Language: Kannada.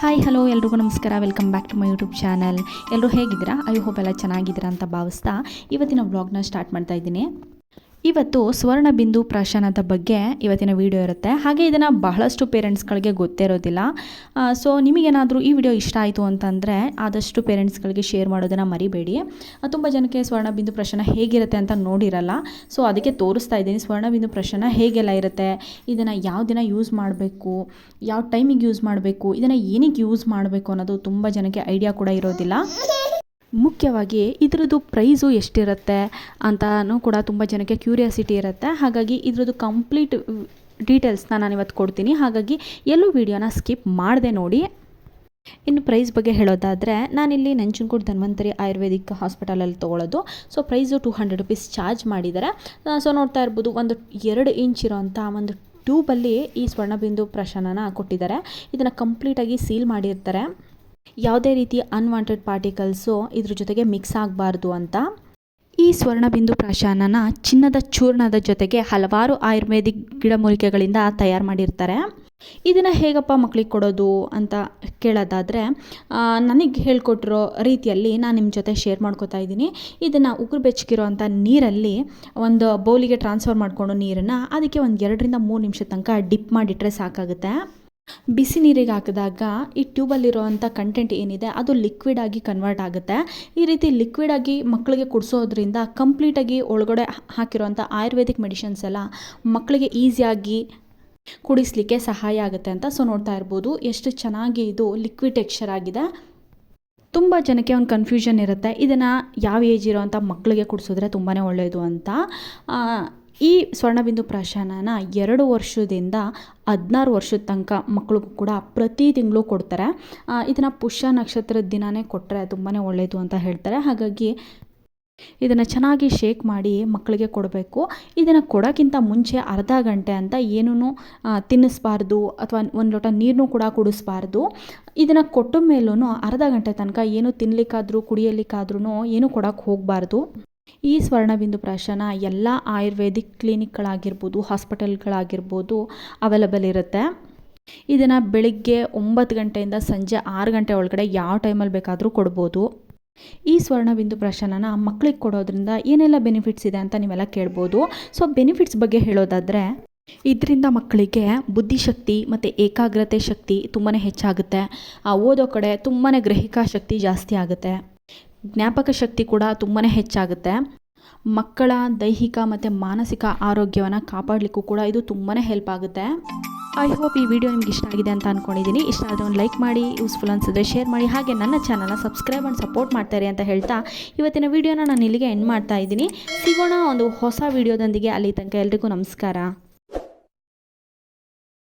ಹಾಯ್ ಹಲೋ ಎಲ್ರಿಗೂ ನಮಸ್ಕಾರ. Welcome back to my YouTube channel ಎಲ್ಲರೂ ಹೇಗಿದ್ದೀರಾ? ಐ ಹೋಪ್ ಎಲ್ಲ ಚೆನ್ನಾಗಿದ್ದೀರಾ ಅಂತ ಭಾವಿಸ್ತಾ ಇವತ್ತಿನ ವ್ಲಾಗ್ನ ಸ್ಟಾರ್ಟ್ ಮಾಡ್ತಾ ಇದ್ದೀನಿ. ಇವತ್ತು ಸ್ವರ್ಣ ಬಿಂದು ಪ್ರಾಶನದ ಬಗ್ಗೆ ಇವತ್ತಿನ ವಿಡಿಯೋ ಇರುತ್ತೆ. ಹಾಗೆ ಇದನ್ನು ಬಹಳಷ್ಟು ಪೇರೆಂಟ್ಸ್ಗಳಿಗೆ ಗೊತ್ತೇ ಇರೋದಿಲ್ಲ. ಸೊ ನಿಮಗೇನಾದರೂ ಈ ವಿಡಿಯೋ ಇಷ್ಟ ಆಯಿತು ಅಂತಂದರೆ ಆದಷ್ಟು ಪೇರೆಂಟ್ಸ್ಗಳಿಗೆ ಶೇರ್ ಮಾಡೋದನ್ನು ಮರಿಬೇಡಿ. ತುಂಬ ಜನಕ್ಕೆ ಸ್ವರ್ಣ ಬಿಂದು ಪ್ರಶನ ಹೇಗಿರುತ್ತೆ ಅಂತ ನೋಡಿರಲ್ಲ. ಸೊ ಅದಕ್ಕೆ ತೋರಿಸ್ತಾ ಇದ್ದೀನಿ. ಸ್ವರ್ಣ ಬಿಂದು ಪ್ರಶನ ಹೇಗೆಲ್ಲ ಇರುತ್ತೆ, ಇದನ್ನು ಯಾವ ದಿನ ಯೂಸ್ ಮಾಡಬೇಕು, ಯಾವ ಟೈಮಿಗೆ ಯೂಸ್ ಮಾಡಬೇಕು, ಇದನ್ನು ಏನಕ್ಕೆ ಯೂಸ್ ಮಾಡಬೇಕು ಅನ್ನೋದು ತುಂಬ ಜನಕ್ಕೆ ಐಡಿಯಾ ಕೂಡ ಇರೋದಿಲ್ಲ. ಮುಖ್ಯವಾಗಿ ಇದರದ್ದು ಪ್ರೈಸು ಎಷ್ಟಿರುತ್ತೆ ಅಂತಲೂ ಕೂಡ ತುಂಬ ಜನಕ್ಕೆ ಕ್ಯೂರಿಯಾಸಿಟಿ ಇರುತ್ತೆ. ಹಾಗಾಗಿ ಇದರದ್ದು ಕಂಪ್ಲೀಟ್ ಡೀಟೇಲ್ಸ್ನ ನಾನು ಇವತ್ತು ಕೊಡ್ತೀನಿ. ಹಾಗಾಗಿ ಎಲ್ಲೂ ವೀಡಿಯೋನ ಸ್ಕಿಪ್ ಮಾಡದೆ ನೋಡಿ. ಇನ್ನು ಪ್ರೈಸ್ ಬಗ್ಗೆ ಹೇಳೋದಾದರೆ, ನಾನಿಲ್ಲಿ ನಂಜನಗೂಡು ಧನ್ವಂತರಿ ಆಯುರ್ವೇದಿಕ್ ಹಾಸ್ಪಿಟಲಲ್ಲಿ ತೊಗೊಳೋದು. So price two hundred rupees charge ಮಾಡಿದ್ದಾರೆ ಸೊ ನೋಡ್ತಾ ಇರ್ಬೋದು, ಒಂದು ಎರಡು ಇಂಚ್ ಇರೋಂಥ ಒಂದು ಟ್ಯೂಬಲ್ಲಿ ಈ ಸ್ವರ್ಣಬಿಂದು ಪ್ರಶನನ ಕೊಟ್ಟಿದ್ದಾರೆ. ಇದನ್ನು ಕಂಪ್ಲೀಟಾಗಿ ಸೀಲ್ ಮಾಡಿರ್ತಾರೆ. ಯಾವುದೇ ರೀತಿ ಅನ್ವಾಂಟೆಡ್ ಪಾರ್ಟಿಕಲ್ಸು ಇದ್ರ ಜೊತೆಗೆ ಮಿಕ್ಸ್ ಆಗಬಾರ್ದು ಅಂತ. ಈ ಸ್ವರ್ಣಬಿಂದು ಪ್ರಾಶಾನನ ಚಿನ್ನದ ಚೂರ್ಣದ ಜೊತೆಗೆ ಹಲವಾರು ಆಯುರ್ವೇದಿಕ್ ಗಿಡಮೂಲಿಕೆಗಳಿಂದ ತಯಾರು ಮಾಡಿರ್ತಾರೆ. ಇದನ್ನು ಹೇಗಪ್ಪ ಮಕ್ಕಳಿಗೆ ಕೊಡೋದು ಅಂತ ಕೇಳೋದಾದರೆ ನನಗೆ ಹೇಳ್ಕೊಟ್ಟಿರೋ ರೀತಿಯಲ್ಲಿ ನಾನು ನಿಮ್ಮ ಜೊತೆ ಶೇರ್ ಮಾಡ್ಕೋತಾ ಇದ್ದೀನಿ. ಇದನ್ನು ಉಗುರು ಬೆಚ್ಚಗಿರೋ ಅಂಥ ನೀರಲ್ಲಿ ಒಂದು ಬೌಲಿಗೆ ಟ್ರಾನ್ಸ್ಫರ್ ಮಾಡಿಕೊಂಡು ನೀರನ್ನು ಅದಕ್ಕೆ ಒಂದು ಎರಡರಿಂದ ಮೂರು ನಿಮಿಷ ತನಕ ಡಿಪ್ ಮಾಡಿಟ್ರೆ ಸಾಕಾಗುತ್ತೆ. ಬಿಸಿ ನೀರಿಗೆ ಹಾಕಿದಾಗ ಈ ಟ್ಯೂಬಲ್ಲಿರುವಂಥ ಕಂಟೆಂಟ್ ಏನಿದೆ, ಅದು ಲಿಕ್ವಿಡ್ ಆಗಿ ಕನ್ವರ್ಟ್ ಆಗುತ್ತೆ. ಈ ರೀತಿ ಲಿಕ್ವಿಡ್ ಆಗಿ ಮಕ್ಕಳಿಗೆ ಕುಡಿಸೋದ್ರಿಂದ ಕಂಪ್ಲೀಟಾಗಿ ಒಳಗಡೆ ಹಾಕಿರುವಂಥ ಆಯುರ್ವೇದಿಕ್ ಮೆಡಿಷನ್ಸ್ ಎಲ್ಲ ಮಕ್ಕಳಿಗೆ ಈಸಿಯಾಗಿ ಕುಡಿಸ್ಲಿಕ್ಕೆ ಸಹಾಯ ಆಗುತ್ತೆ ಅಂತ ಸೊ ನೋಡ್ತಾ ಇರ್ಬೋದು. ಎಷ್ಟು ಚೆನ್ನಾಗಿ ಇದು ಲಿಕ್ವಿಡ್ ಟೆಕ್ಸ್ಚರ್ ಆಗಿದೆ. ತುಂಬ ಜನಕ್ಕೆ ಒಂದು ಕನ್ಫ್ಯೂಷನ್ ಇರುತ್ತೆ, ಇದನ್ನು ಯಾವ ಏಜ್ ಇರೋವಂಥ ಮಕ್ಕಳಿಗೆ ಕುಡಿಸಿದ್ರೆ ತುಂಬಾ ಒಳ್ಳೆಯದು ಅಂತ. ಈ ಸ್ವರ್ಣಬಿಂದು ಪ್ರಾಶನನ ಎರಡು ವರ್ಷದಿಂದ ಹದಿನಾರು ವರ್ಷದ ತನಕ ಮಕ್ಕಳಿಗೂ ಕೂಡ ಪ್ರತಿ ತಿಂಗಳು ಕೊಡ್ತಾರೆ. ಇದನ್ನು ಪುಷ್ಯ ನಕ್ಷತ್ರದ ದಿನವೇ ಕೊಟ್ಟರೆ ತುಂಬಾ ಒಳ್ಳೆಯದು ಅಂತ ಹೇಳ್ತಾರೆ. ಹಾಗಾಗಿ ಇದನ್ನು ಚೆನ್ನಾಗಿ ಶೇಕ್ ಮಾಡಿ ಮಕ್ಕಳಿಗೆ ಕೊಡಬೇಕು. ಇದನ್ನು ಕೊಡೋಕ್ಕಿಂತ ಮುಂಚೆ ಅರ್ಧ ಗಂಟೆ ಅಂತ ಏನೂ ತಿನ್ನಿಸ್ಬಾರ್ದು ಅಥವಾ ಒಂದು ಲೋಟ ನೀರನ್ನು ಕೂಡ ಕುಡಿಸ್ಬಾರ್ದು. ಇದನ್ನು ಕೊಟ್ಟ ಮೇಲೂ ಅರ್ಧ ಗಂಟೆ ತನಕ ಏನು ತಿನ್ನಲಿಕ್ಕಾದ್ರೂ ಕುಡಿಯಲಿಕ್ಕಾದ್ರೂ ಏನು ಕೊಡೋಕ್ಕೆ ಹೋಗಬಾರ್ದು. ಈ ಸ್ವರ್ಣಬಿಂದು ಪ್ರಾಶನ ಎಲ್ಲ ಆಯುರ್ವೇದಿಕ್ ಕ್ಲಿನಿಕ್ಗಳಾಗಿರ್ಬೋದು, ಹಾಸ್ಪಿಟಲ್ಗಳಾಗಿರ್ಬೋದು ಅವೈಲಬಲ್ ಇರುತ್ತೆ. ಇದನ್ನು ಬೆಳಿಗ್ಗೆ ಒಂಬತ್ತು ಗಂಟೆಯಿಂದ ಸಂಜೆ ಆರು ಗಂಟೆ ಒಳಗಡೆ ಯಾವ ಟೈಮಲ್ಲಿ ಬೇಕಾದರೂ ಕೊಡ್ಬೋದು. ಈ ಸ್ವರ್ಣಬಿಂದು ಪ್ರಾಶನನ ಮಕ್ಕಳಿಗೆ ಕೊಡೋದ್ರಿಂದ ಏನೆಲ್ಲ ಬೆನಿಫಿಟ್ಸ್ ಇದೆ ಅಂತ ನೀವೆಲ್ಲ ಕೇಳ್ಬೋದು. ಸೊ ಬೆನಿಫಿಟ್ಸ್ ಬಗ್ಗೆ ಹೇಳೋದಾದರೆ, ಇದರಿಂದ ಮಕ್ಕಳಿಗೆ ಬುದ್ಧಿಶಕ್ತಿ ಮತ್ತು ಏಕಾಗ್ರತೆ ಶಕ್ತಿ ತುಂಬಾ ಹೆಚ್ಚಾಗುತ್ತೆ. ಓದೋ ಕಡೆ ತುಂಬಾ ಗ್ರಹಿಕಾ ಶಕ್ತಿ ಜಾಸ್ತಿ ಆಗುತ್ತೆ. ಜ್ಞಾಪಕ ಶಕ್ತಿ ಕೂಡ ತುಂಬಾ ಹೆಚ್ಚಾಗುತ್ತೆ. ಮಕ್ಕಳ ದೈಹಿಕ ಮತ್ತು ಮಾನಸಿಕ ಆರೋಗ್ಯವನ್ನು ಕಾಪಾಡಲಿಕ್ಕೂ ಕೂಡ ಇದು ತುಂಬಾ ಹೆಲ್ಪ್ ಆಗುತ್ತೆ. ಐ ಹೋಪ್ ಈ ವಿಡಿಯೋ ನಿಮ್ಗೆ ಇಷ್ಟ ಆಗಿದೆ ಅಂತ ಅಂದ್ಕೊಂಡಿದ್ದೀನಿ ಇಷ್ಟ ಆದರೆ ಒಂದು ಲೈಕ್ ಮಾಡಿ ಯೂಸ್ಫುಲ್ ಅನಿಸಿದ್ರೆ ಶೇರ್ ಮಾಡಿ. ಹಾಗೆ ನನ್ನ ಚಾನಲ್ನ ಸಬ್ಸ್ಕ್ರೈಬ್ ಆ್ಯಂಡ್ ಸಪೋರ್ಟ್ ಮಾಡ್ತಾರೆ ಅಂತ ಹೇಳ್ತಾ ಇವತ್ತಿನ ವಿಡಿಯೋನ ನಾನು ಇಲ್ಲಿಗೆ ಎಂಡ್ ಮಾಡ್ತಾ ಇದ್ದೀನಿ. ಸಿಗೋಣ ಒಂದು ಹೊಸ ವಿಡಿಯೋದೊಂದಿಗೆ ಅಲ್ಲಿ ತನಕ ಎಲ್ರಿಗೂ ನಮಸ್ಕಾರ.